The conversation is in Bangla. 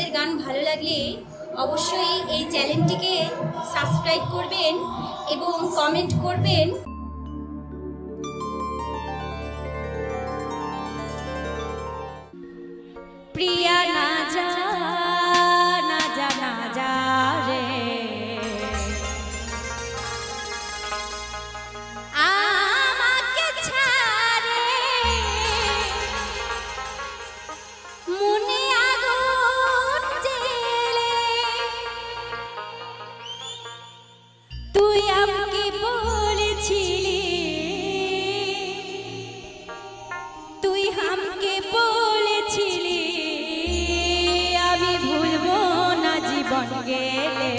আমাদের গান ভালো লাগলে অবশ্যই এই চ্যানেলটিকে সাবস্ক্রাইব করবেন এবং কমেন্ট করবেন। প্রিয়া জীবন গেলে